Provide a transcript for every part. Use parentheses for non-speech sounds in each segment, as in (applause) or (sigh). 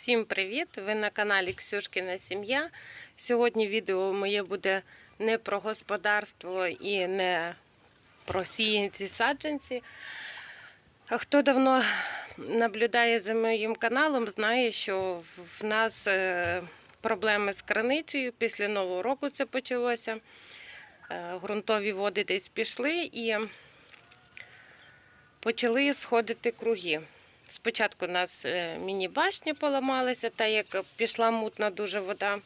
Всім привіт! Ви на каналі Ксюшкіна Сім'я. Сьогодні відео моє буде не про господарство і не про сіянці саджанці. Хто давно наблюдає за моїм каналом, знає, що в нас е, проблеми з краницею. Після Нового року це почалося. Е, Грунтові води десь пішли і почали сходити круги. Спочатку у нас е, міні-башня поламалася, та як пішла мутна дуже вода.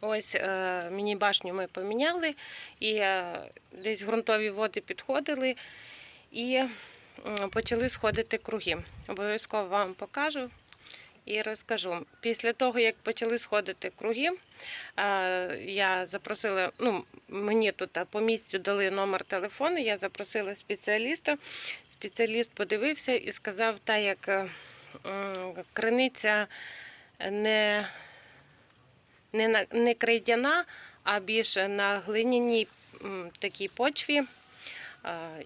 Ось е, міні-башню ми поміняли, і е, десь ґрунтові води підходили і почали сходити круги. Обов'язково вам покажу і розкажу. Після того, як почали сходити круги, е, я запросила, ну, мені тут по місцю дали номер телефону, я запросила спеціаліста. Спеціаліст подивився і сказав, та як е, криниця не, не, не крейдяна, а більше на глиняній такій почві.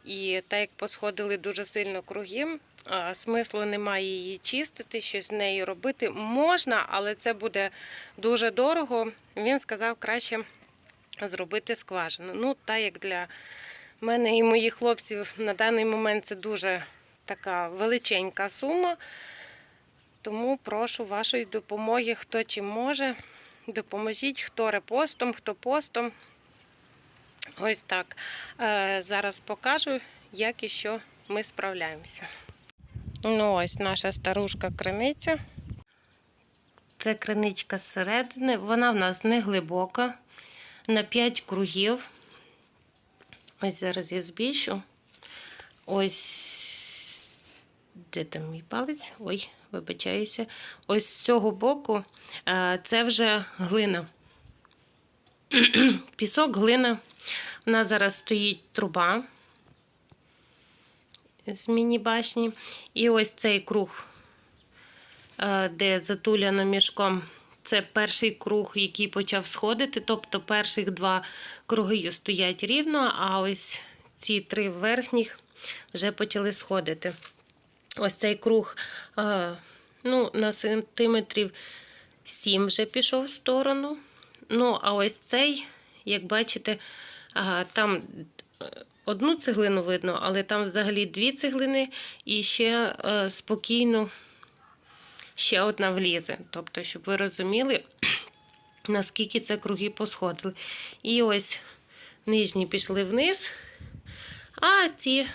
І так як посходили дуже сильно круги, смислу немає її чистити, щось з нею робити. Можна, але це буде дуже дорого. Він сказав краще зробити скважину. Ну, так як для мене і моїх хлопців на даний момент це дуже така величенька сума. Тому прошу вашої допомоги, хто чим може. Допоможіть, хто репостом, хто постом. Ось так. Е, Зараз покажу, як і що ми справляємося. Ну, ось наша старушка криниця. Це криничка зсередини. Вона в нас не глибока, на 5 кругів. Ось зараз я збільшу. Ось де там мій палець? Ой, вибачаюся. Ось з цього боку е, це вже глина. (clears throat) Пісок, глина. У нас зараз стоїть труба з міні-башні. І ось цей круг, е, де затуляно мішком. Це перший круг, який почав сходити. Тобто перших два круги стоять рівно, а ось ці три верхніх вже почали сходити. Ось цей круг е, ну, на сантиметрів 7 вже пішов в сторону. Ну, а ось цей, як бачите, там е, одну цеглину видно, але там взагалі дві цеглини і ще е, спокійно ще одна влізе. Тобто, щоб ви розуміли, (clears throat) наскільки це круги посходили. І ось нижні пішли вниз, а ці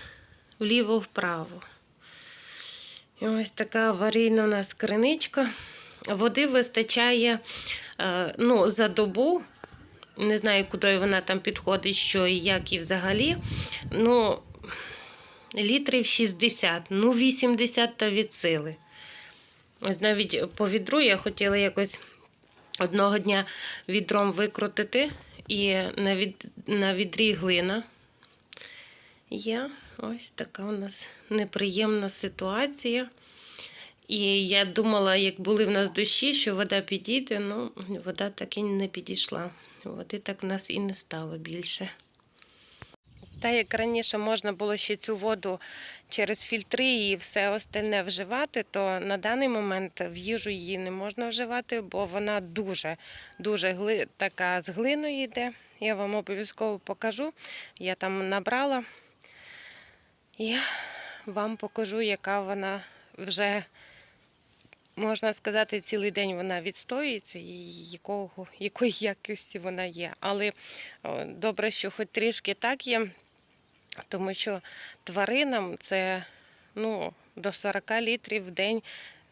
вліво-вправо. І ось така аварійна у нас криничка. Води вистачає е, ну, за добу. Не знаю, куди вона там підходить, що і як і взагалі. Ну, літрів 60, ну 80 то від сили. Ось навіть по відру я хотіла якось одного дня відром викрутити, і на, від, на відрі глина є. Ось така у нас неприємна ситуація. І я думала, як були в нас дощі, що вода підійде, ну вода так і не підійшла. Води так в нас і не стало більше. Та як раніше можна було ще цю воду через фільтри і все остальне вживати, то на даний момент в їжу її не можна вживати, бо вона дуже дуже гли... така з глиною йде. Я вам обов'язково покажу. Я там набрала. І вам покажу, яка вона вже, можна сказати, цілий день вона відстоюється і якого, якої якості вона є. Але добре, що хоч трішки так є, тому що тваринам це ну, до 40 літрів в день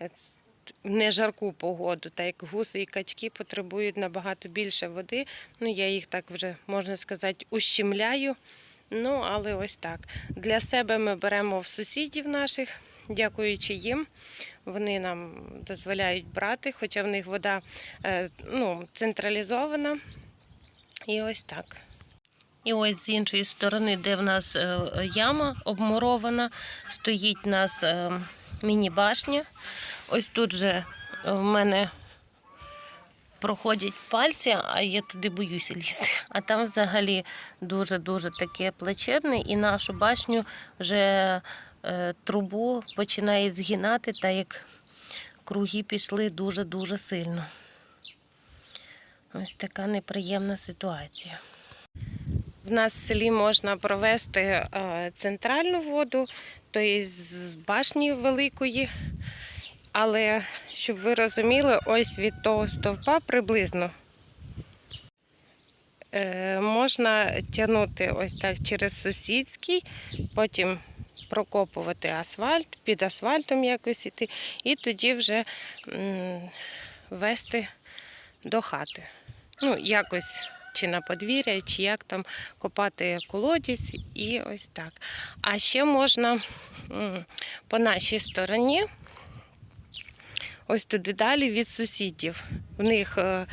е, в нежарку погоду, так як гуси і качки потребують набагато більше води. Ну, я їх так вже, можна сказати, ущемляю. Ну, але ось так. Для себе ми беремо в сусідів наших, дякуючи їм. Вони нам дозволяють брати, хоча в них вода е, ну, централізована. І ось так. І ось з іншої сторони, де в нас е, яма обмурована, стоїть нас е, міні-башня. Ось тут же в мене проходять пальці, а я туди боюся лізти. А там взагалі дуже-дуже таке плачебне, і нашу башню вже трубу починає згинати, так як круги пішли дуже-дуже сильно. Ось така неприємна ситуація. В нас в селі можна провести е, центральну воду, тобто з башні великої. Але щоб ви розуміли, ось від того стовпа приблизно е, можна тягнути ось так через сусідський, потім прокопувати асфальт, під асфальтом якось іти, і тоді вже вести до хати. Ну, якось чи на подвір'я, чи як там копати колодязь і ось так. А ще можна по нашій стороні. Ось туди далі від сусідів. В них е,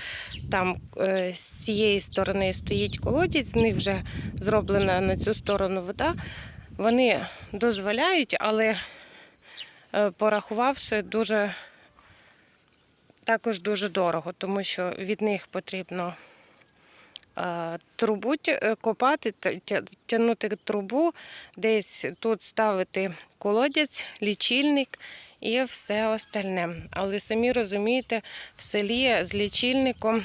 там е, з цієї сторони стоїть колодязь, в них вже зроблена на цю сторону вода. Вони дозволяють, але е, порахувавши, дуже також дуже дорого, тому що від них потрібно е, трубу е, копати, тягнути трубу, десь тут ставити колодязь, лічильник і все остальне. Але самі розумієте, в селі з лічильником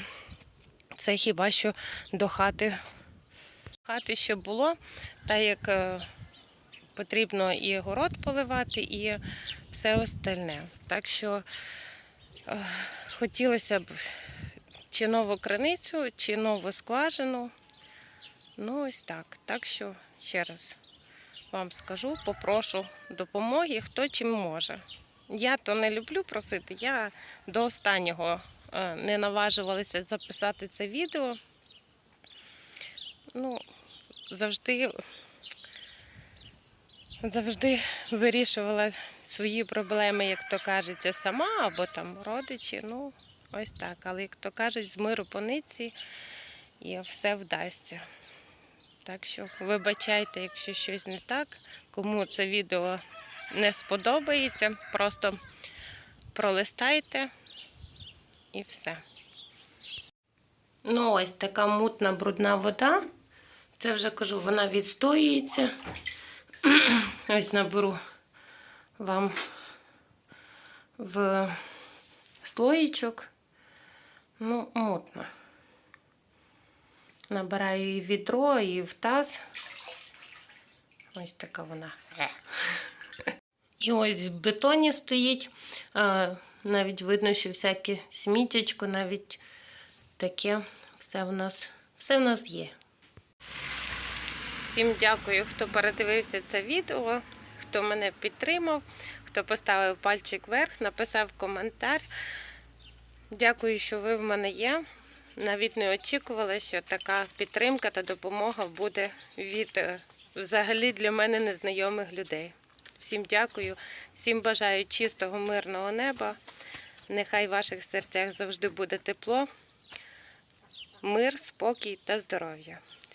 це хіба що до хати. Хати ще було, так як потрібно і город поливати, і все остальне. Так що е, хотілося б чи нову криницю, чи нову скважину. Ну, ось так. Так що ще раз вам скажу, попрошу допомоги, хто чим може. Я то не люблю просити, я до останнього е, не наважувалася записати це відео. Ну, завжди, завжди вирішувала свої проблеми, як то кажеться, сама або там родичі. Ну, ось так. Але як то кажуть, з миру по нитці і все вдасться. Так що вибачайте, якщо щось не так, кому це відео не сподобається, просто пролистайте і все. Ну, ось така мутна брудна вода. Це вже кажу, вона відстоюється. (clears throat) Ось наберу вам в слоїчок. Ну, мутно. Набираю і відро, і в таз. Ось така вона. (laughs) І ось в бетоні стоїть. Навіть видно, що всяке сміттячко, навіть таке все в нас є. Всім дякую, хто передивився це відео, хто мене підтримав, хто поставив пальчик вверх, написав коментар. Дякую, що ви в мене є. Навіть не очікувала, що така підтримка та допомога буде від взагалі для мене незнайомих людей. Всім дякую, всім бажаю чистого, мирного неба. Нехай в ваших серцях завжди буде тепло, мир, спокій та здоров'я.